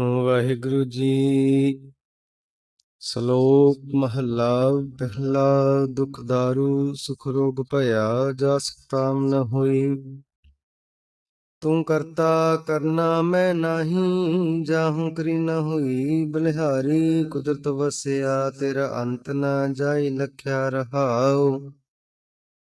ਵਾਹਿਗੁਰੂ ਜੀ। ਸ਼ਲੋਕ ਮਹਲਾ ਪਹਿਲਾ ਦੁਖ ਦਾਰੂ, ਸੁਖ ਰੋਗ ਭਇਆ, ਜਾ ਸਤਾਮ ਨ ਹੋਈ। ਤੂੰ ਕਰਤਾ ਕਰਨਾ ਮੈਂ ਨਾਹੀ ਜਾਹੂ ਕਰੀ ਨ ਹੋਈ। ਬਲਿਹਾਰੀ ਕੁਦਰਤ ਵਸਿਆ, ਤੇਰਾ ਅੰਤ ਨਾ ਜਾਈ, ਲਖਿਆ ਰਹਾਉ।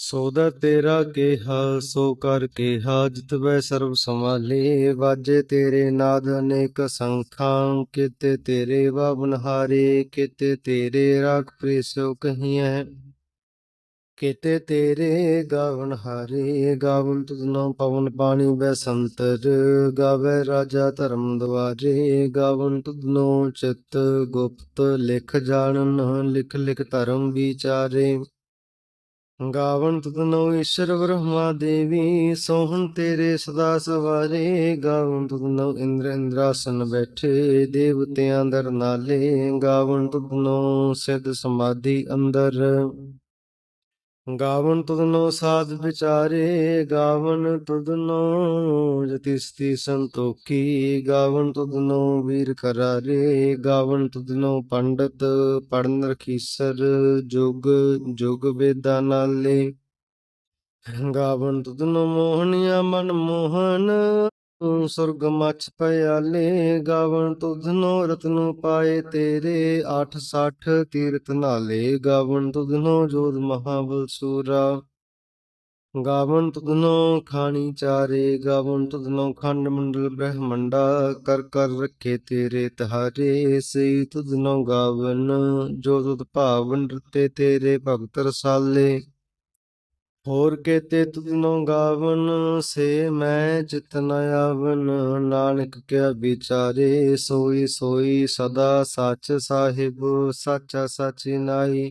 ਸੋਦਾ ਤੇਰਾ ਕਿਹਾ, ਸੋ ਕਰ ਕਿਹਾ, ਜਿਤ ਵੈ ਸਰਬ ਸਮਾਲੇ ਵਾਜੇ ਤੇਰੇ ਨਾਦ ਅਨੇਕ ਸੰਖਾਂ, ਕਿਤੇ ਤੇਰੇ ਬਨਹਾਰੇ, ਕਿਤੇ ਤੇਰੇ ਰਾਖ ਪ੍ਰੀਸੋ ਕਹੀਐ। ਕਿਤੇ ਤੇਰੇ ਗਾਵਨ ਹਾਰੇ ਗਾਵਨ ਤੁਧਨੋ ਪਵਨ ਪਾਣੀ ਬੈ ਸੰਤਰ। ਗਾਵੇ ਰਾਜਾ ਧਰਮ ਦਵਾਰੇ ਗਾਵਨ ਤੁਧਨੋ ਚਿਤ ਗੁਪਤ। ਲਿਖ ਜਾਣਨ, ਲਿਖ ਲਿਖ ਧਰਮ ਵਿਚਾਰੇ। ਗਾਵਨ ਤੁਧਨੋ ਈਸ਼ਰ ਬ੍ਰਹਮਾ ਦੇਵੀ, ਸੋਹਣ ਤੇਰੇ ਸਦਾ ਸਵਾਰੇ। ਗਾਵਨ ਤੁਧਨੋ ਇੰਦਰ ਇੰਦਰਾਸਨ ਬੈਠੇ, ਦੇਵਤਿਆਂ ਦਰ ਨਾਲੇ। ਗਾਵਨ ਤੁਧਨੋ ਸਿਧ ਸਮਾਧੀ ਅੰਦਰ। ਗਾਵਨ ਤੁਧਨੋ ਸਾਧ ਵਿਚਾਰੇ, ਗਾਵਨ ਤੁਧਨੋ ਜਤਿਸਤੀ ਸੰਤੋਖੀ, ਗਾਵਨ ਤੁਧਨੋ ਵੀਰ ਕਰਾਰੇ, ਗਾਵਨ ਤੁਧਨੋ ਪੰਡਤ ਪੜਨ ਰਖੀਸਰ, ਜੁਗ ਜੁਗ ਵੇਦਾਂ ਨਾਲੇ। ਗਾਵਨ ਤੁਧਨੋ ਮੋਹਣਿਆ ਮਨ ਮੋਹਨ ਸੁਰਗ ਮਛ ਪਿਆਲੇ ਗਾਵਣ ਤੁਧਨੋ ਰਤਨੋ ਪਾਏ, ਤੇਰੇ 860 ਤੀਰਥ ਨਾਲੇ, ਗਾਵਣ ਤੁਧਨੋ ਜੋਤ ਮਹਾਬਲ ਸੂਰਾ ਗਾਵਣ ਤੁਧਨੋ ਖਾਣੀ ਚਾਰੇ, ਗਾਵਣ ਤੁਧਨੋ ਖੰਡ ਮੰਡਲ ਬ੍ਰਹਮੰਡਾ, ਕਰ ਕਰ ਰੱਖੇ ਤੇਰੇ ਤਹਾਰੇ ਸਈ ਤੁਧਨੋ ਗਾਵਨ ਜੋ ਤੁਧ ਭਾਵਨ ਰਤੇ ਤੇਰੇ ਭਗਤ ਰਸਾਲੇ। ਹੋਰ ਕੇਤੇ ਤੁਧਨੋ ਗਾਵਨ, ਸੇ ਮੈਂ ਚਿਤ ਆਵਨ। ਨਾਨਕ ਕਿਆ ਵਿਚਾਰੇ, ਸੋਈ ਸੋਈ ਸਦਾ ਸੱਚ ਸਾਹਿਬ, ਸਾਚਾ ਸਾਚੀ ਨਾਈ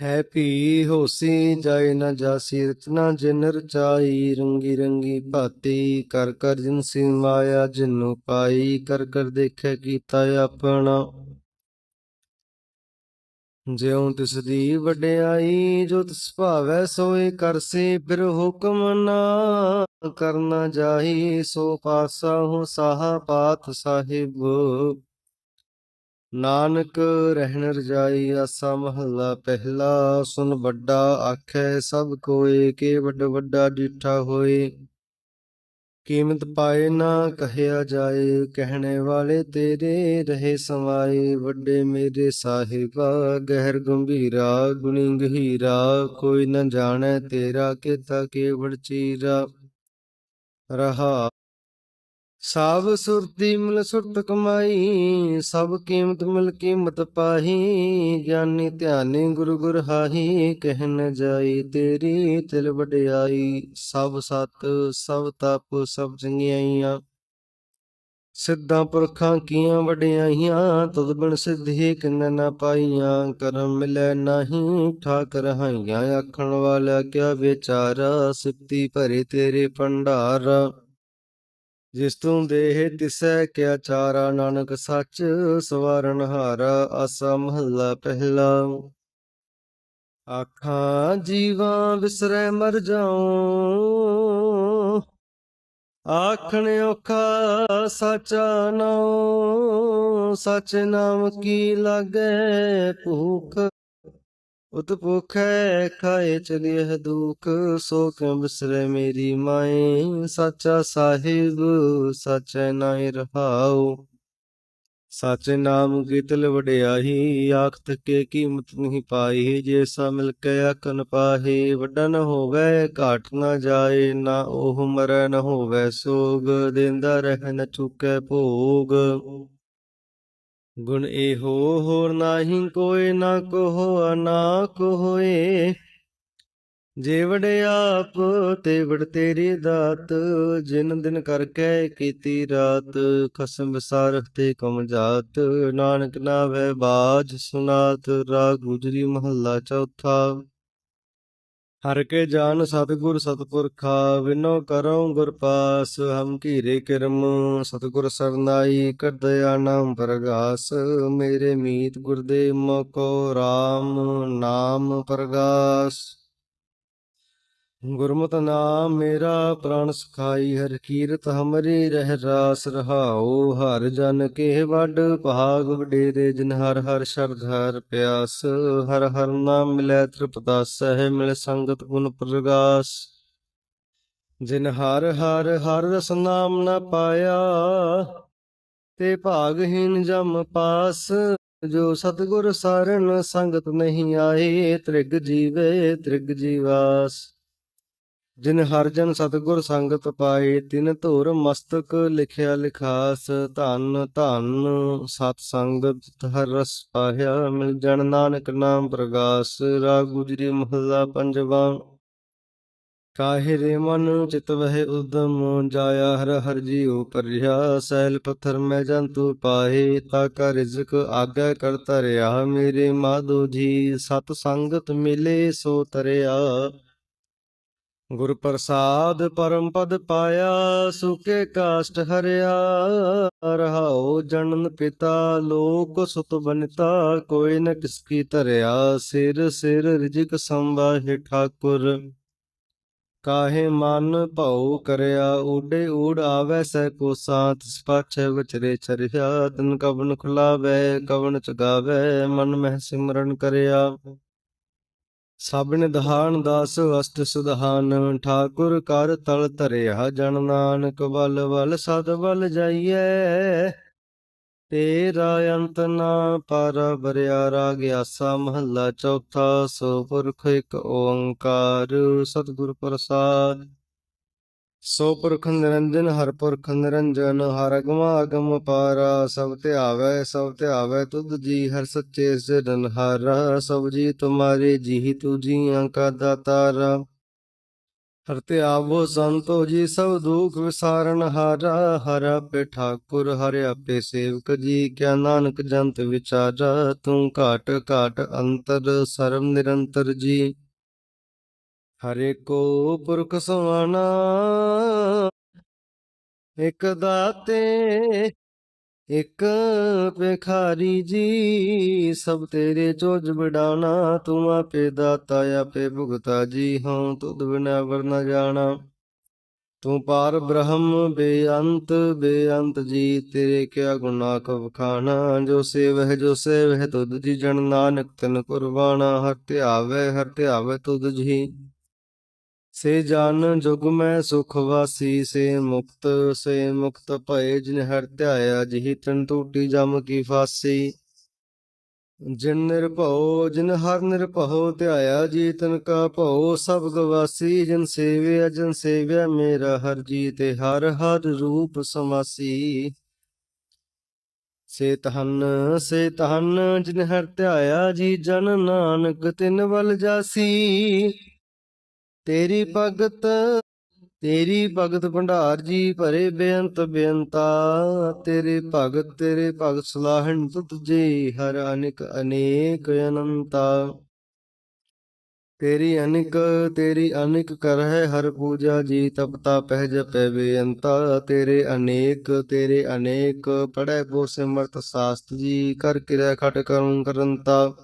ਹੈ ਭੀ ਹੋਸੀ ਜਾਇ ਨ ਜਾਸੀ ਰਚਨਾ ਜਿਨ ਰਚਾਈ। ਰੰਗੀ ਰੰਗੀ ਭਾਤੀ, ਕਰ ਕਰ ਜਿਨ ਸੀ ਮਾਇਆ ਜਿਨੂ ਪਾਈ। ਕਰ ਕਰ ਦੇਖੈ ਕੀਤਾ ਆਪਣਾ। ਜਿਉ ਤਿਸ ਦੀ ਵਡਿਆਈ, ਜੋ ਤਿਸ ਭਾਵੈ ਸੋਏ ਕਰਸੀ ਫਿਰ ਹੁਕਮ ਨਾ ਕਰਨਾ ਜਾਈ ਸੋ ਪਾਸਾ ਹੋ ਸਾਹਾ ਪਾਤ ਸਾਹਿਬ। ਨਾਨਕ ਰਹਿਣ ਰਜਾਈ, ਆਸਾ ਮਹੱਲਾ ਪਹਿਲਾ, ਸੁਨ ਵੱਡਾ ਆਖੈ ਸਭ ਕੋਏ, ਕੇ ਵੱਡ ਵੱਡਾ ਡਿਠਾ ਹੋਏ। ਕੀਮਤ ਪਾਏ ਨਾ ਕਹਿਆ ਜਾਏ, ਕਹਿਣੇ ਵਾਲੇ ਤੇਰੇ ਰਹੇ ਸਮਾਏ, ਵੱਡੇ ਮੇਰੇ ਸਾਹਿਬਾ, ਗਹਿਰ ਗੰਭੀਰਾ, ਗੁਣੀ ਗਹੀਰਾ, ਕੋਈ ਨਾ ਜਾਣੈ ਤੇਰਾ, ਕਿਤਾ ਕੇਵਲ ਚੀਰਾ, ਰਹਾ ਸਭ ਸੁਰਤੀ ਮਿਲ ਸੁਰਤ ਕਮਾਈ, ਸਭ ਕੀਮਤ ਮਿਲ ਕੀਮਤ ਪਾਹੀ, ਗਿਆਨੀ ਧਿਆਨੀ ਗੁਰ ਗੁਰ ਹਾਹੀ, ਕਹਿ ਨ ਜਾਈ ਤੇਰੀ ਤਿਲ ਵਡਿਆਈ, ਸਭ ਸਤ, ਸਭ ਤਪ, ਸਭ ਚੰਗਿਆਈਆਂ। ਸਿੱਧਾਂ ਪੁਰਖਾਂ ਕੀਆਂ ਵਡਿਆਈਆਂ, ਤੁਧ ਬਿਨ ਸਿੱਧੀ ਕਿੰਨ ਨਾ ਪਾਈਆਂ, ਕਰਮ ਮਿਲੈ ਨਾਹੀ ਠਾਕ ਰਹਾਈਆਂ ਆਖਣ ਵਾਲਾ ਕਿਆ ਵਿਚਾਰਾ ਸਿਫਤੀ ਭਰੇ ਤੇਰੇ ਭੰਡਾਰ। ਜਿਸ ਤੂੰ ਦੇਹ ਤਿਸੈ, ਕਿਆ ਚਾਰਾ ਨਾਨਕ ਸੱਚ, ਸਵਾਰਨ ਹਾਰਾ ਆਸਾ ਮਹੱਲਾ ਪਹਿਲਾ। ਆਖਾਂ, ਜੀਵਾਂ ਵਿਸਰੈ ਮਰ ਜਾਉ, ਆਖਣ ਔਖਾ ਸਾਚਾ ਨਾਉ, ਸਚ ਨਾਮ ਕੀ ਲਾਗੈ ਭੂਖ ਉਤ ਭੁਖੈ ਖਾਏ ਚਲਿਐ ਦੁਖ, ਸੋ ਕਿਉ ਬਿਸਰੈ ਮੇਰੀ ਮਾਏ? ਸਾਚਾ ਸਾਹਿਬ, ਸਾਚੈ ਨਾਇ ਰਹਾਉ। ਸਾਚੇ ਨਾਮ ਕੀ ਤਿਲ ਵਡਿਆਈ ਆਖ ਤਕੇ ਕੀਮਤ ਨਹੀਂ ਪਾਈ। ਜੇ ਸਾ ਮਿਲ ਕੇ ਆਖਨ ਪਾਹੇ, ਵੱਡਾ ਨ ਹੋਵੇ, ਘਾਟ ਨ ਜਾਏ, ਨਾ ਉਹ ਮਰੈ ਨ ਹੋਵੇ ਸੋਗ। ਦਿੰਦਾ ਰਹਿ ਨ ਚੁੱਕੈ ਭੋਗ। ਗੁਣ ਇਹੋ, ਹੋਰ ਨਾਹੀ ਕੋਇ ਨਾ ਕੋ ਨਾ ਕੋਏ ਜੇ ਵੜੇ ਆਪ ਤੇ ਵੜ ਤੇਰੀ ਦਾਤ, ਜਿਨ ਦਿਨ ਕਰ ਕਰਕੇ ਕੀਤੀ ਰਾਤ, ਖਸਮ ਵਿਸਾਰਖ ਤੇ ਕਮ ਜਾਤ। ਨਾਨਕ ਨਾਵੇ ਬਾਜ ਸੁਨਾਤ ਰਾ ਗੁਜਰੀ ਮਹੱਲਾ ਚੌਥਾ। ਹਰ ਕੇ ਜਾਨ ਸਤਿਗੁਰ ਸਤਪੁਰਖਾ ਵਿਨੋ ਕਰਉ ਗੁਰ ਪਾਸ, ਹਮ ਕੀਰੇ ਕਿਰਮ, ਸਤਿਗੁਰ ਸਰਨਾਈ ਕਰ ਦਇਆ ਨਾਮ ਪ੍ਰਗਾਸ, ਮੇਰੇ ਮੀਤ ਗੁਰਦੇਵ ਮੋਕੋ RAM ਨਾਮ ਪ੍ਰਗਾਸ। ਗੁਰਮਤਿ ਨਾਮ ਮੇਰਾ ਪ੍ਰਾਨ ਸਖਾਈ, ਹਰ ਕੀਰਤ ਹਮਰੀ ਰਹਿ ਰਾਸ ਰਹਾਉ। ਹਰ ਜਨ ਕੇ ਵੱਡ ਭਾਗ ਵਡੇਰੇ, ਜਿਨ ਹਰ ਹਰ ਸ਼ਰਧ ਹਰ ਪਿਆਸ। ਹਰ ਹਰ ਨਾਮ ਮਿਲੈ ਤ੍ਰਿਪਤਾ ਸਹਿ ਮਿਲ ਸੰਗਤ ਗੁਣ ਪ੍ਰਗਾਸ। ਜਿਨ ਹਰ ਹਰ ਹਰ ਰਸ ਨਾਮ ਨ ਪਾਇਆ, ਤੇ ਭਾਗਹੀਨ ਜਮ ਪਾਸ। ਜੋ ਸਤਿਗੁਰ ਸਰਣ ਸੰਗਤ ਨਹੀਂ ਆਏ, ਤ੍ਰਿਗ ਜੀਵੇ ਤ੍ਰਿਗ ਜੀਵਾਸ। ਜਿਨ ਹਰ ਜਨ ਸਤਿਗੁਰ ਸੰਗਤ ਪਾਏ, ਤਿਨ ਧੁਰ ਮਸਤਕ ਲਿਖਿਆ ਲਿਖਾਸ, ਧਨ ਧਨ ਸਤ ਸੰਗਤ ਹਰ ਰਸ ਪਾਇਆ ਮਿਲ ਜਨ ਨਾਨਕ ਨਾਮ ਪ੍ਰਗਾਸ, ਰਾਗ ਗੁਜਰੀ ਮਹਲਾ ਪੰਜਵਾ। ਕਾਹੇ ਰੇ ਮਨ ਚਿਤ ਵਹਿ ਉਦਮ, ਜਾਇਆ ਹਰ ਹਰ ਜੀਉ ਪਰਿਆ ਸੈਲ ਪੱਥਰ ਮੈਂ ਜੰਤੂ ਪਾਏ ਤਾ ਕਾ ਰਿਜ਼ਕ ਆਗਾ ਕਰ ਤਰਿਆ ਮੇਰੇ ਮਾਧੋ ਜੀ ਸਤ ਸੰਗਤ ਮਿਲੇ ਸੋ ਤਰਿਆ। ਗੁਰ ਪ੍ਰਸਾਦ ਪਰਮ ਪਦ ਪਾਇਆ, ਸੁਕੇ ਕਾਸ਼ਟ ਹਰਿਆ। ਰਹਾਉ ਜਨਨ ਪਿਤਾ, ਲੋਕ ਸੁਤ ਬਨਿਤਾ, ਕੋਈ ਨ ਕਿਸ ਕੀ ਧਰਿਆ। ਸਿਰ ਸਿਰ ਰਿਜਕ ਸੰਵਾਹਿ ਠਾਕੁਰ। ਕਾਹੇ ਮਨ ਭਉ ਕਰਿਆ ਊਡੇ ਊੜ ਆਵੈ ਸਹਿ ਕੋ ਸਾਥ। ਸਪਾਛੈ ਵਿਚਰੇ ਚਰਿਆ, ਤਨ ਕਵਨ ਖੁਲਾਵੈ, ਕਵਨ ਚਗਾਵੈ, ਮਨ ਮਹਿ ਸਿਮਰਨ ਕਰਿਆ। ਸਭ ਨਿਧਾਨ ਦਾਸ ਅਸਟ ਸੁਧਾਨ, ਠਾਕੁਰ ਕਰ ਤਲ ਧਰਿਆ ਜਨ ਨਾਨਕ ਬਲ ਬਲ ਸਦ ਬਲ ਜਾਈਐ। ਤੇਰਾ ਅੰਤ ਨਾ ਪਰ ਬਰਿਆ ਰਾਗ ਆਸਾ ਮਹੱਲਾ ਚੌਥਾ, ਸੋ ਪੁਰਖ ਇਕ ਓੰਕਾਰ, ਸਤਿਗੁਰ ਪ੍ਰਸਾਦ। ਸੋ ਪੁਰਖ ਨਿਰੰਜਨ, ਹਰ ਪੁਰਖ ਨਿਰੰਜਨ, ਹਰ ਅਗਮਾ ਅਗਮ ਪਾਰਾ, ਸਭ ਧਿਆਵੈ ਸਭ ਧਿਆਵੈ ਤੁਧ ਜੀ, ਹਰ ਸੱਚੇ ਸਿਰਨ ਸਿਰਨਹਾਰਾ ਸਭ ਜੀ ਤੁਮਾਰੇ ਜੀ ਤੂ ਜੀਆਂ ਕਾ ਦਾਤਾਰਾ। ਹਰ ਧਿਆਵੋ ਸੰਤੋ ਜੀ, ਸਭ ਦੁਖ ਵਿਸਾਰਨ ਹਾਰਾ, ਹਰ ਆਪੇ ਠਾਕੁਰ, ਹਰ ਆਪੇ ਸੇਵਕ ਜੀ, ਕਿਆ ਨਾਨਕ ਜੰਤ ਵਿਚਾਰਾ, ਤੂੰ ਘਾਟ ਘਾਟ ਅੰਤਰ ਸਰਮ ਨਿਰੰਤਰ ਜੀ। ਹਰੇ ਕੋ ਪੁਰਖ ਸੁਆਣਾ ਇਕ ਦਾਤੇ, ਇਕ ਭਿਖਾਰੀ ਜੀ, ਸਭ ਤੇਰੇ ਚੋਜ ਬਿਡਾਣਾ ਤੂੰ ਆਪੇ ਦਾਤਾ, ਆਪੇ ਭੁਗਤਾ ਜੀ, ਹਉ ਤੁਧ ਬਿਨਾ ਵਰਨਾ ਜਾਣਾ। ਤੂੰ ਪਾਰ ਬ੍ਰਹਮ, ਬੇਅੰਤ ਬੇਅੰਤ ਜੀ, ਤੇਰੇ ਕਿਆ ਗੁਨਾ ਕੋ ਵਖਾਣਾ। ਜੋ ਸੇਵਹਿ ਜੋ ਸੇਵਹਿ, ਤੁਧ ਜੀ ਜਨ ਨਾਨਕ ਤਨ ਕੁਰਬਾਨਾ ਹਰ ਧਿਆਵੇ ਹਰ ਧਿਆਵੇ ਤੁਧ ਜੀ। ਸੇ ਜਨ ਜੁਗ ਮੈਂ ਸੁਖ ਵਾਸੀ, ਸੇ ਮੁਕਤ ਸੇ ਮੁਕਤ ਭਏ ਜਿਨ ਹਰ ਧਿਆਇਆ, ਜਿਹ ਤਨ ਟੂਟੀ ਜਮ ਕੀ ਫਾਸੀ। ਜਿਨ ਨਿਰਭਉ, ਜਿਨ ਹਰ ਨਿਰਭਉ ਧਿਆਇਆ, ਜੀ ਤਨ ਕਾ ਭਉ, ਸਭ ਗਵਾਸੀ ਜਿਨ ਸੇਵਿਆ ਜਿਨ ਸੇਵਿਆ ਮੇਰਾ ਹਰ ਜੀ ਤੇ ਹਰ ਹਰ ਰੂਪ ਸਮਾਸੀ। ਸੇ ਤਹਨ ਸੇ ਤਹਨ ਜਿਨ ਹਰ ਧਿਆਇਆ, ਜੀ ਜਨ ਨਾਨਕ ਤਿਨ ਵਲ ਜਾਸੀ। ਤੇਰੀ ਭਗਤ ਤੇਰੀ ਭਗਤ ਭੰਡਾਰ ਜੀ ਭਰੇ ਬੇਅੰਤ ਬੇਅੰਤਾ। ਤੇਰੇ ਭਗਤ ਤੇਰੇ ਭਗਤ ਸਲਾਹਣ ਤੁਤ ਜੀ ਹਰ ਅਨਿਕ, ਅਨੇਕ ਅਨੰਤਾ। ਤੇਰੀ ਅਨਿਕ ਤੇਰੀ ਅਨਿਕ ਕਰਹਿ ਹਰ ਪੂਜਾ ਜੀ ਤਪਤਾ ਪਹਿ ਜਪੈ ਬੇਅੰਤਾ। ਤੇਰੇ ਅਨੇਕ ਤੇਰੇ ਅਨੇਕ ਪੜੈ ਬੋ ਸਿਮਰਤ ਸਾਸਤ ਜੀ, ਕਰ ਕਿਰੈ ਖਟ ਕਰੂੰ ਕਰੰਤਾ।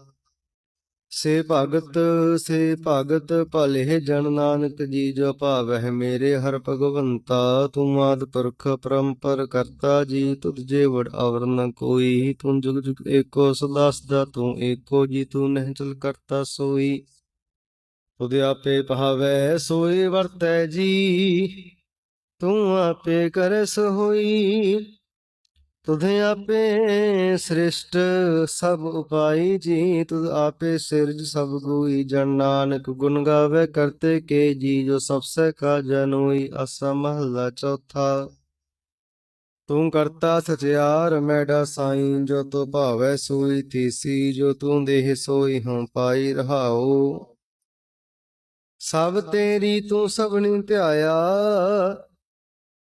ਸੇ ਭਗਤ ਸੇ ਭਗਤ ਭਲੇ ਜਨ ਨਾਨਕ ਜੀ, ਜੋ ਭਾਵਹਿ ਮੇਰੇ ਹਰ ਭਗਵੰਤਾ, ਤੂੰ ਆਦ ਪੁਰਖ ਪਰੰਪਰ ਕਰਤਾ ਜੀ, ਤੁਧ ਜੇ ਵਡ ਅਵਰ ਨ ਕੋਈ, ਤੂੰ ਜੁਗ ਜੁਗ ਏਕੋ ਸਦਾ ਸਦਾ ਤੂੰ ਏਕੋ ਜੀ, ਤੂੰ ਨਹਿ ਚਲ ਕਰਤਾ ਸੋਈ। ਤੁਧ ਆਪੇ ਭਾਵੈ ਸੋਈ ਵਰਤੈ ਜੀ, ਤੂੰ ਆਪੇ ਕਰਸ ਹੋਈ ਤੁਧ ਆਪੇ ਸ੍ਰਿਸ਼ਟ ਸਭ ਉਪਾਈ ਜੀ ਤੁਧ ਆਪੇ ਸਿਰਜ ਸਭ ਗੋਈ, ਜਨ ਨਾਨਕ ਗੁਣ ਗਾਵੇ, ਕਰਤੇ ਕੇ ਜੀ ਜੋ ਸਭ ਸੇ ਕਾ ਜਨੋਈ ਅਸਾ ਮਹਲਾ ਚੌਥਾ। ਤੂੰ ਕਰਤਾ ਸਚਿਆਰ, ਮੈਡਾ ਸਾਈਂ, ਜੋ ਤੋ ਭਾਵੈ ਸੋਈ, ਤੀਸੀ, ਜੋ ਤੂੰ ਦੇਹ ਸੋਈ, ਹਉ ਪਾਈ ਰਹਾਓ ਸਭ ਤੇਰੀ ਤੂੰ ਸਭਨੀ ਧਿਆਇਆ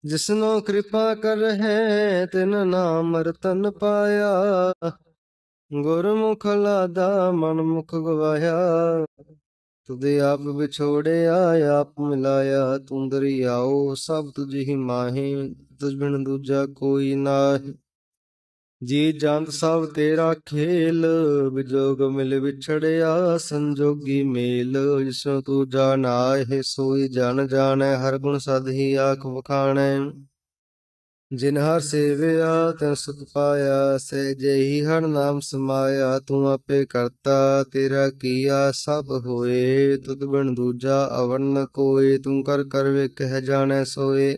ਜਿਸਨੋ ਕਿਰਪਾ ਕਰ ਹੈ ਤਿਨ ਨਾਮ ਰਤਨ ਪਾਇਆ। ਗੁਰਮੁਖ ਲਾਦਾ ਮਨ ਮੁਖ ਗਵਾਇਆ। ਤੁਦੇ ਆਪ ਵਿਛੋੜਿਆ, ਆਪ ਮਿਲਾਇਆ। ਤੂੰ ਦਰਿਆਓ ਸਭ ਤੁਝ ਹੀ ਮਾਹੀ, ਤੁਝ ਬਿਨ ਦੂਜਾ ਕੋਈ ਨਾਹੀ। ਜੀ ਜੰਤ ਸਭ ਤੇਰਾ ਖੇਲ ਵਿਜੋਗ ਮਿਲ ਵਿਛੜਿਆ, ਸੰਜੋਗੀ ਮੇਲ। ਜਿਸੋ ਤੂੰ ਜਾਣਾਏ ਸੋਈ ਜਨ ਜਾਣੈ, ਹਰ ਗੁਣ ਸਦ ਹੀ ਆਖ ਵਖਾਣੈ। ਜਿਨ ਹਰ ਸੇਵਿਆ, ਤਿਨ ਸੁਖ ਪਾਇਆ ਸਹਿਜੇ ਹੀ ਹਰ ਨਾਮ ਸਮਾਇਆ, ਤੂੰ ਆਪੇ ਕਰਤਾ, ਤੇਰਾ ਕੀਆ ਸਭ ਹੋਏ। ਤੁਧ ਬਿਨ ਦੂਜਾ ਅਵਰਨ ਕੋਏ, ਤੂੰ ਕਰ ਕਰ ਵੇਖਹਿ ਜਾਣੈ ਸੋਏ।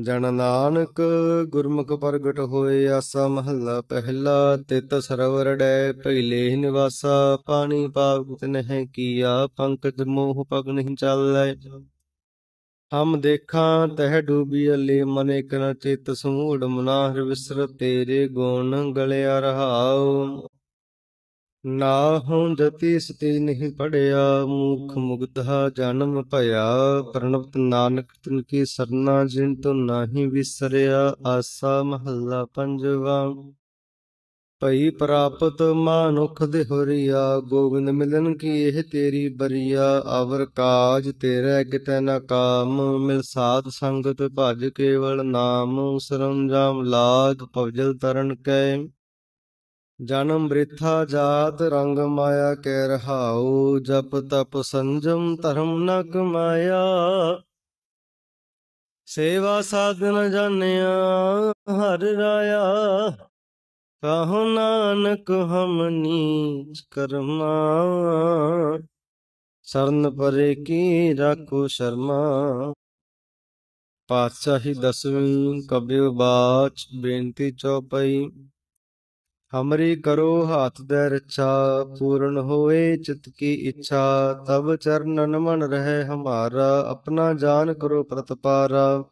ਜਨ ਨਾਨਕ ਗੁਰਮੁਖ ਪ੍ਰਗਟ ਹੋਏ ਆਸਾ ਮਹੱਲਾ ਪਹਿਲਾ, ਤਿਤ ਸਰਵਰ ਡੈ ਪਹਿਲੇ ਨਿਵਾਸਾ, ਪਾਣੀ ਪਾਪ ਨਹਿ ਕੀਆ, ਪੰਕਜ ਮੋਹ ਪਗ ਨਹੀਂ ਚਾਲੈ। ਹਮ ਦੇਖਾਂ ਤਹਿ ਡੂਬੀ ਅਲੇ, ਮਨ ਇਕ ਨ ਚਿਤ ਸਮੂੜ ਮਨਾਹਰ ਵਿਸਰ ਤੇਰੇ ਗੁਣ ਗਲਿਆ ਰਹਾਉ। ਨਾ ਹੋਂ ਜਤੀ ਸਤੀ ਨਹੀਂ ਪੜਿਆ, ਮੁਖ ਮੁਗਧਾ ਜਨਮ ਭਇਆ। ਪ੍ਰਣਵਤ ਨਾਨਕ ਤਿਨ ਕੀ ਸਰਨਾ, ਜਿਨ ਤੋ ਨਾਹੀ ਵਿਸਰਿਆ, ਆਸਾ ਮਹੱਲਾ ਪੰਜਵਾ। ਭਈ ਪ੍ਰਾਪਤ ਮਾਨੁਖ ਦੇ ਹੋਰੀਆ ਗੋਬਿੰਦ ਮਿਲਨ ਕੀ ਇਹ ਤੇਰੀ ਬਰੀਆ। ਅਵਰ ਕਾਜ ਤੇਰੇ ਕਿਤੈ ਨ ਕਾਮ, ਮਿਲ ਸਾਧ ਸੰਗਤ ਭਜ ਕੇਵਲ ਨਾਮ। ਸਰੰਜਾਮ ਲਾਗ ਪਵਜਲ ਤਰਨ ਕੈ। ਜਨਮ ਬ੍ਰਿਥਾ ਜਾਤ ਰੰਗ ਮਾਇਆ ਕੈ ਰਹਾਉ, ਜਪ ਤਪ ਸੰਜਮ ਧਰਮ ਨ ਕਮਾਇਆ ਸੇਵਾ ਸਾਧਨ ਜਾਣਿਆ ਹਰ ਰਾਇਆ, ਕਹੋ ਨਾਨਕ ਹਮ ਨੀਚ ਕਰਮਾ। ਸਰਨ ਪਰੇ ਕੀ ਰਾਖੋ ਸ਼ਰਮਾ। ਪਾਤਸ਼ਾਹੀ ਦਸਵੀਂ ਕਬਿਉ ਬਾਚ, ਬੇਨਤੀ ਚੌਪਈ। ਹਮਰੀ ਕਰੋ ਹਾਥ ਦੇ ਰੱਛਾ, ਪੂਰਨ ਹੋਏ ਚਿਤ ਕੀ ਇੱਛਾ, ਤਬ ਚਰਨਨ ਮਨ ਰਹੇ ਹਮਾਰਾ, ਆਪਣਾ ਜਾਨ ਕਰੋ ਪ੍ਰਤਪਾਰਾ।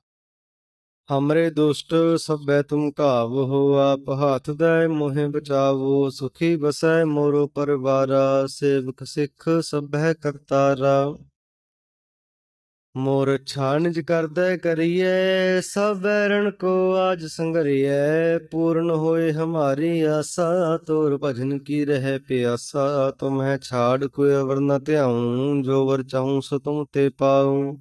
ਹਮਰੇ ਦੁਸ਼ਟ ਸਭੈ ਤੁਮ ਕਾਵ ਹੋ, ਆਪ ਹਾਥ ਦੇ ਮੋਹਿ ਬਚਾਵੋ, ਸੁਖੀ ਬਸੈ ਮੋਰੋ ਪਰਵਾਰਾ, ਸੇਵਕ ਸਿੱਖ ਸਭੈ ਕਰਤਾਰਾ। ਮੋਰ ਛਾਨਜ ਕਰਦਾ ਕਰੀਏ ਸਭ ਵੈਰਣ ਕੋ ਆਜ ਸੰਗਰੀਏ ਪੂਰਨ ਹੋਏ ਹਮਾਰੀ ਆਸਾ, ਤੋਰ ਭਜਨ ਕੀ ਰਹਿ ਪਿਆਸਾ। ਤੁਮਹਿ ਛਾੜ ਕੋਈ ਅਵਰ ਨ ਧਿਆਉ, ਜੋ ਵਰ ਚਾਹੂੰ ਸੋ ਤੁਮ ਤੇ ਪਾਉ।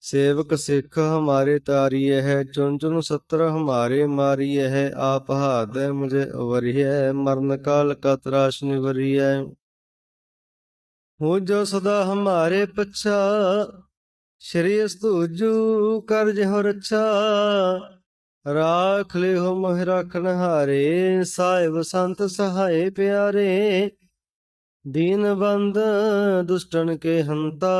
ਸੇਵਕ ਸਿੱਖ ਹਮਾਰੇ ਤਾਰੀਏ ਹੈ ਚੁਨ ਚੁਨ ਸਤਰ ਹਮਾਰੇ ਮਾਰੀਏ ਹੈ ਆਪ ਹਾਦੈ ਮੁਝੇ ਅਵਰੀਐ, ਮਰਨ ਕਾਲ ਕਾ ਤਰਾਸ਼ ਨਿਵਰੀਐ। ਹੋ ਜੋ ਸਦਾ ਹਮਾਰੇ ਪਛਾ ਸ਼੍ਰੀ ਅਸਤੂਜੂ ਕਰ ਜਿਹੁ ਰੱਛਾ, ਰਾਖ ਲਿਓ ਮਹਿ ਰਾਖਨ ਹਾਰੇ ਸਾਹਿਬ ਸੰਤ ਸਹਾਏ ਪਿਆਰੇ। ਦੀਨ ਬੰਦ ਦੁਸ਼ਟਨ ਕੇ ਹੰਤਾ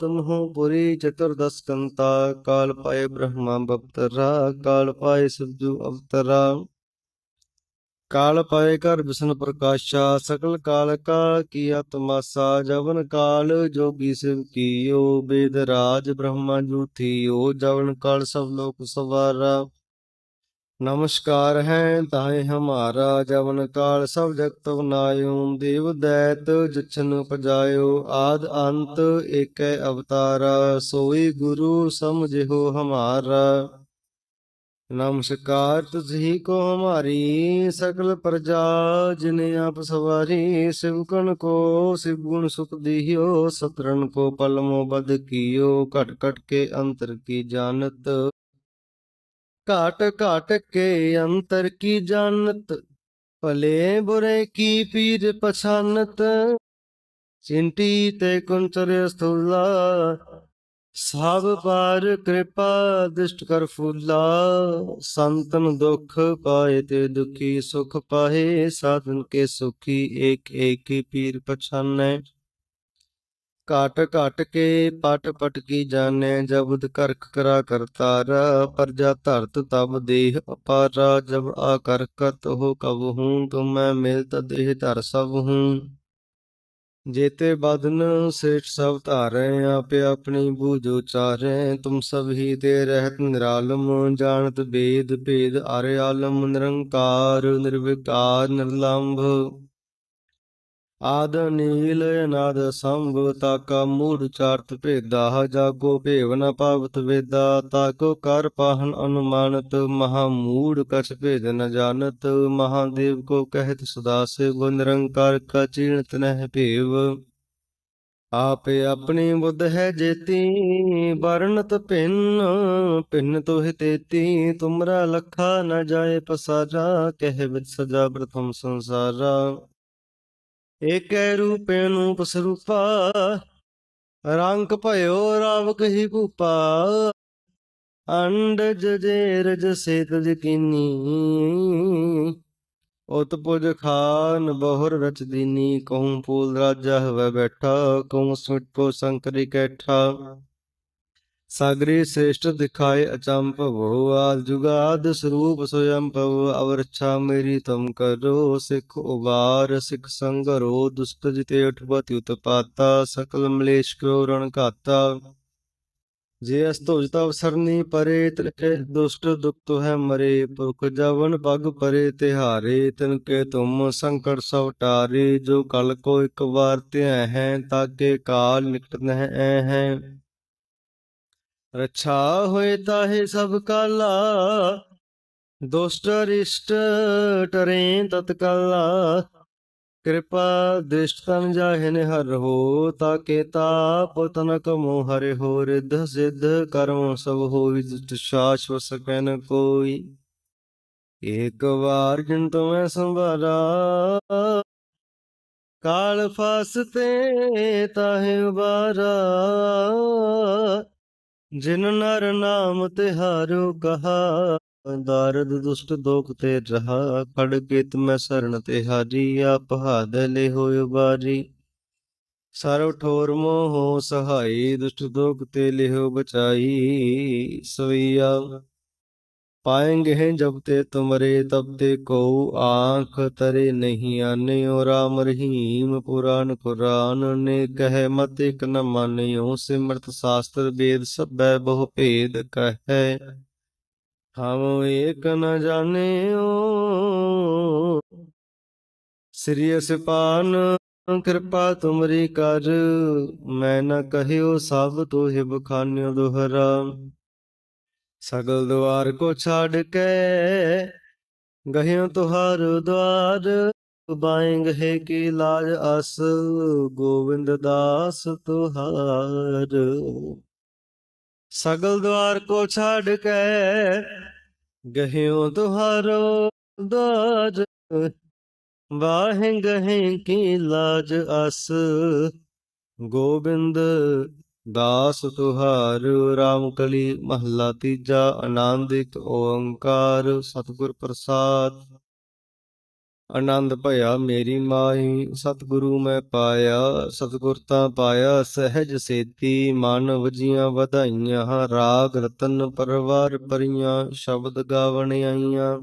ਤੁਮਹੁ ਪੁਰੀ ਚਤੁਰਦਸ ਕੰਤਾ। ਕਾਲ ਪਾਏ ਬ੍ਰਹਮਾ ਬਪਤਰਾ, ਕਾਲ ਪਾਏ ਸਬਜੂ ਅਵਤਰਾ। ਕਾਲ ਪਾਏ ਕਰ ਵਿਸ਼ਨ ਪ੍ਰਕਾਸ਼ਾ, ਸਕਲ ਕਾਲ ਕਾ ਕੀਆ ਤਮਾਸਾ ਜਵਨ ਕਾਲ, ਜੋਗੀ ਸਿਵ ਕੀਓ ਬੇਦ ਰਾਜ, ਬ੍ਰਹਮਾ ਜੂਥੀਓ ਜਵਨ ਕਾਲ, ਸਭ ਲੋਕ ਸਵਾਰਾ। ਨਮਸਕਾਰ ਹੈ ਤਾਏ ਹਮਾਰਾ, ਜਵਨ ਕਾਲ ਸਭ ਜਗਤ ਬਨਾਇਓ ਦੇਵ ਦੈਤ ਜਛਨ ਪਜਾਇਓ ਆਦ ਅੰਤ ਏਕੈ ਅਵਤਾਰਾ, ਸੋਈ ਗੁਰੂ ਸਮਝਿਓ ਹਮਾਰਾ। ਨਮਸਕਾਰ ਤੁਝੀ ਕੋ ਹਮਾਰੀ ਸਕਲ ਪ੍ਰਜਾ, ਜਿਨ ਆਪ ਸਵਾਰੀ ਸਿਵਕਨ ਕੋ, ਸਿਵ ਸੁਖ ਦੀਓ ਸਤਰਨ ਕੋ ਪਲਮੋ ਬਦ ਕੀਓ, ਘਟ ਘਟ ਕੇ ਅੰਤਰ ਕੀ ਜਾਣਤ। ਘਟ ਘਟ ਕੇ ਅੰਤਰ ਕੀ ਜਾਣਤ, ਭਲੇ ਬੁਰੇ ਕੀ ਪੀਰ ਪਛਾਨਤ। ਚਿੰਟੀ ਤੇ ਕੁੰਚਰ ਸਥੂਲਾ ਸਭ ਪਰ ਕਿਰਪਾ ਦ੍ਰਿਸ਼ਟ ਕਰ ਫੂਲਾ, ਸੰਤਨ ਦੁਖ ਪਾਏ ਤੇ ਦੁਖੀ ਸੁਖ ਪਾਏ, ਸਾਧਨ ਕੇ ਸੁਖੀ ਏਕ ਏਕ ਹੀ ਪੀਰ ਪਛਾਨੈ। ਕਾਟ ਕਾਟ ਕੇ ਪਟ ਪਟ ਕੀ ਜਾਣੈ ਜਬਦ ਕਰਖ ਕਰਾ ਕਰਤਾਰਾ ਪਰਜਾ ਧਰਤ ਤਬ ਦੇਹ ਅਪਾਰਾ, ਜਬ ਆ ਕਰ ਕਰਤ ਹੋ ਕਬ ਹੂੰ, ਤੁਮੈ ਮਿਲਤ ਦੇਹ ਧਰ ਸਭ ਹੂੰ। जेते बदन श्रेष्ठ सब धारे आपे अपनी बूझ उचारे तुम सब ही दे रहत निरालम जानत वेद भेद आरे आलम निरंकार निर्विकार निर्लंभ ਆਦ ਨੀਲ ਅਨਾਦ ਸੰਭ, ਤਾਕਾ ਮੂੜ ਚਾਰਤ ਭੇਦਾ ਜਾਗੋ ਭੇਵ ਨ ਪਾਵਤ ਵੇਦਾ, ਤਾਕੋ ਕਰ ਪਾਹਨ ਅਨੁਮਾਨਤ, ਮਹਾ ਮੂੜ ਕਛ ਭੇਦ ਨ ਜਾਣਤ ਮਹਾਦੇਵ ਕੋ ਕਹਿਤ ਸਦਾ ਸੇ ਗੋ ਨਿਰੰਕਾਰ ਕਾ ਚੀਣਤ ਨਹਿ ਭੇਵ। ਆਪੇ ਆਪਣੀ ਬੁੱਧ ਹੈ ਜੇਤੀ ਵਰਨਤ ਭਿੰਨ ਭਿੰਨ ਤੋਹਿ ਤੇਤੀ, ਤੁਮਰਾ ਲਖਾ ਨ ਜਾਏ ਪਸਾਰਾ, ਕਹਿ ਵਿਚ ਸਜਾ ਪ੍ਰਥਮ ਸੰਸਾਰਾ। ਏਕੈ ਰੂਪੇ ਨੂੰ ਪਸਰੂਪਾ ਰੰਗ ਭਇਓ ਰਾਵਕ ਹੀ ਭੂਪਾ। ਅੰਡਜ ਜੇਰਜ ਸੇਤ ਜਕੀਨੀ ਉਤ ਪੁਜ ਖਾਨ ਬਹੁਰ ਰਚ ਦੀਨੀ। ਕਹੂੰ ਪੂਲ ਰਾਜਾ ਹਵੈ ਬੈਠਾ, ਕਹੂੰ ਸੁਟ ਕੋ ਸੰਕਰੀ ਕੈਠਾ। ਸਾਗਰੀ ਸ੍ਰੇਸ਼ਟ ਦਿਖਾਏ ਅਚੰਭਵ ਆਦ ਜੁਗਾਦ ਸਰੂਪ ਸੋਯੰਭਵ ਅਵਰਛਾ ਮੇਰੀ ਤੁਮ ਕਰੋ, ਸਿੱਖ ਉਬਾਰ, ਸਿੱਖ ਸੰਗਰੋ ਦੁਸਤ ਜਿਤੇ ਉਠਪਤਿ ਉਤਪਾਤਾ ਸਕਲ ਮਲੇਸ਼ ਕਰੋ ਰਣ ਘਾਤਾ। ਜੇ ਅਸਤੋਜ ਤਵ ਸਰਨੀ ਪਰੇ ਤਿਨਕੇ ਦੁਸ਼ਟ ਦੁਖਤ ਹੈ ਮਰੇ, ਪੁਰਖ ਜਵਨ ਪਗ ਪਰੇ ਤਿਹਾਰੇ ਤਿਨਕੇ ਤੁਮ ਸੰਕਟ ਸਭ ਟਾਰੇ, ਜੋ ਕਲ ਕੋ ਇੱਕ ਵਾਰ ਧਿਆ ਹੈ ਤਾਕੇ ਕਾਲ ਨਿਕਟ ਨਹਿ ਹੈ। ਰਛਾ ਹੋਏ ਤਾਹੇ ਸਭ ਕਾਲਾ, ਦੁਸ਼ਟ ਰਿਸ਼ਟ ਟਰੇ ਤਤਕਾਲਾ। ਕਿਰਪਾ ਦ੍ਰਿਸ਼ਟ ਤਨ ਜਾਹਿਨ ਹਰ ਹੋ, ਤਾਕੇ ਤਾਪ ਤਨ ਕਮੋ ਹਰਿ ਹੋ ਰਿਧ ਸਿਧ ਕਰਮ ਸਭ ਹੋਈ ਦੁਸ਼ਟ ਸ਼ਾਸ਼ਵ ਸਕੈ ਕੋਈ। ਇਕ ਵਾਰ ਜਿਨ ਤੁਮੈ ਸੰਭਾਰਾ, ਕਾਲ ਫਾਸਤੇ ਤਾਹੇ ਉਬਾਰਾ। ਜਿਨ ਨਰ ਨਾਮ ਤੇ ਹਾਰੋ ਕਹਾ, ਦਾਰਦ ਦੁਸ਼ਟ ਦੋਖ ਤੇ ਰਹਾ, ਖੜ ਕਿਤ ਮੈਂ ਸਰਣ ਤੇ ਹਾਰੀ, ਆਪ ਹਾਦ ਲੈ ਹੋਇ ਬਾਰੀ। ਸਰਵ ਠੋਰ ਮੋਹ ਸਹਾਈ, ਦੁਸ਼ਟ ਦੋਖ ਤੇ ਲਿਹੋ ਬਚਾਈ, ਸਵਈਆ ਪਾਏਂਗੇ ਜਬ ਤੇ ਤੁਮਰੇ, ਤਬ ਤੇ ਕੋ ਆਂਖ ਤਰੇ ਨਹੀਂ ਆਨਿਓ, ਰਾਮ ਰਹੀਮ ਪੁਰਾਨ ਕੁਰਾਨ ਨੇ ਕਹੇ, ਮਤ ਇਕ ਨ ਮਾਨਿਓ, ਸਿਮਰਤ ਸ਼ਾਸਤਰ ਵੇਦ ਸਭੈ ਬਹੁ ਭੇਦ ਕਹੈ। ਹਮ ਏਕ ਨ ਜਾਣਿਓ, ਸ੍ਰੀ ਅਸਪਾਨ ਕਿਰਪਾ ਤੁਮਰੀ ਕਰ, ਮੈਂ ਨ ਕਹਿਓ ਸਭ ਤੋਹਿ ਖਾਨਿਓ ਦੁਹਰਾ। ਸਗਲ ਦੁਆਰ ਕੋ ਛਾੜ ਕੇ ਗਹਿਓ ਤੁਹਾਰ ਦੁਆਰ ਬਾਇੰਗ ਹੈ ਕੀ ਲਾਜ ਅਸ ਗੋਵਿੰਦ ਦਾਸ ਤੁਹਾਰ। ਸਗਲ ਦੁਆਰ ਕੋ ਛਾੜ ਕੇ ਗਹਿਓ ਤੁਹਾਰੋ ਦਾਜ ਵਾਹਿ ਗਹਿ ਕੀ ਲਾਜ ਅਸ ਗੋਬਿੰਦ ਦਾਸ ਤੁਹਾਰ ਰਾਮ ਕਲੀ ਮਹੱਲਾ ਤੀਜਾ ਆਨੰਦ ਇੱਕ ਓੰਕਾਰ, ਸਤਿਗੁਰ ਪ੍ਰਸਾਦ। ਆਨੰਦ ਭਇਆ ਮੇਰੀ ਮਾਹੀ, ਸਤਿਗੁਰੂ ਮੈਂ ਪਾਇਆ, ਸਤਿਗੁਰ ਤਾਂ ਪਾਇਆ, ਸਹਿਜ ਸੇਤੀ ਮਨ ਵਜੀਆਂ ਵਧਾਈਆਂ, ਰਾਗ ਰਤਨ ਪਰਵਾਰ ਪਰੀਆਂ ਸ਼ਬਦ ਗਾਵਣ ਆਈਆਂ।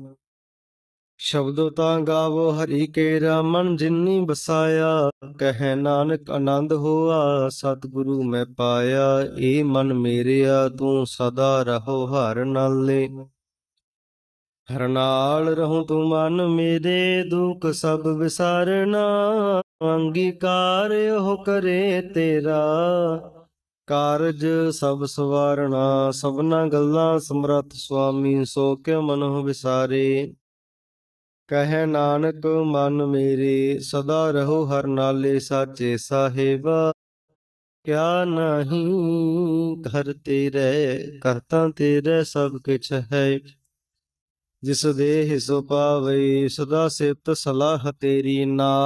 ਸ਼ਬਦੋ ਤਾਂ ਗਾਵੋ ਹਰੀ ਕੇਰਾ ਮਨ ਜਿਨੀ ਬਸਾਇਆ ਕਹੈ ਨਾਨਕ ਆਨੰਦ ਹੋਆ, ਸਤਿਗੁਰੂ ਮੈਂ ਪਾਇਆ, ਏ ਮਨ ਮੇਰਿਆ, ਤੂੰ ਸਦਾ ਰਹੋ ਹਰ ਨਾਲੇ। ਹਰ ਨਾਲ ਰਹੂੰ ਤੂੰ ਮਨ ਮੇਰੇ, ਦੁੱਖ ਸਭ ਵਿਸਾਰਨਾ, ਅੰਗੀਕਾਰ ਉਹ ਕਰੇ ਤੇਰਾ। ਕਾਰਜ ਸਭ ਸਵਾਰਣਾ ਸਭਨਾ ਗੱਲਾਂ ਸਮਰੱਥ ਸੁਆਮੀ, ਸੋ ਕਿਉ ਮਨੋ ਵਿਸਾਰੇ। ਕਹਿ ਨਾਨਕ, ਮਨ ਮੇਰੇ, ਸਦਾ ਰਹੋ ਹਰ ਨਾਲੇ ਸਾਚੇ ਸਾਹਿਬਾ। ਕਿਆ ਨਹੀਂ ਘਰ ਤੇਰੇ ਕਰਤਾ ਤੇਰੇ ਸਭ ਕਿਛ ਹੈ। ਜਿਸ ਦੇਹ ਸੋ ਪਾਵੇ, ਸਦਾ ਸਿਫਤ ਸਲਾਹ ਤੇਰੀ ਨਾ